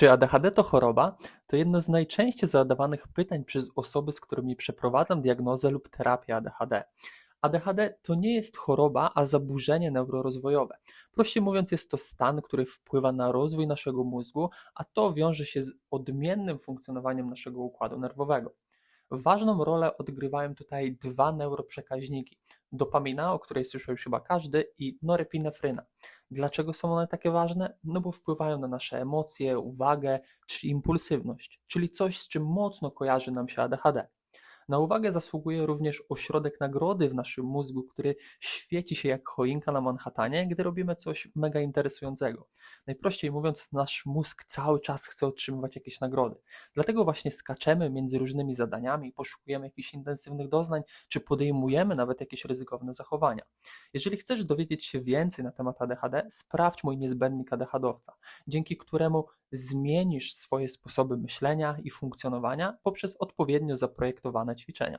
Czy ADHD to choroba? To jedno z najczęściej zadawanych pytań przez osoby, z którymi przeprowadzam diagnozę lub terapię ADHD. ADHD to nie jest choroba, a zaburzenie neurorozwojowe. Prościej mówiąc, jest to stan, który wpływa na rozwój naszego mózgu, a to wiąże się z odmiennym funkcjonowaniem naszego układu nerwowego. Ważną rolę odgrywają tutaj dwa neuroprzekaźniki: dopamina, o której słyszał już chyba każdy, i norepinefryna. Dlaczego są one takie ważne? No bo wpływają na nasze emocje, uwagę czy impulsywność, czyli coś, z czym mocno kojarzy nam się ADHD. Na uwagę zasługuje również ośrodek nagrody w naszym mózgu, który świeci się jak choinka na Manhattanie, gdy robimy coś mega interesującego. Najprościej mówiąc, nasz mózg cały czas chce otrzymywać jakieś nagrody. Dlatego właśnie skaczemy między różnymi zadaniami, poszukujemy jakichś intensywnych doznań, czy podejmujemy nawet jakieś ryzykowne zachowania. Jeżeli chcesz dowiedzieć się więcej na temat ADHD, sprawdź mój niezbędnik ADHDowca, dzięki któremu zmienisz swoje sposoby myślenia i funkcjonowania poprzez odpowiednio zaprojektowane ćwiczenia.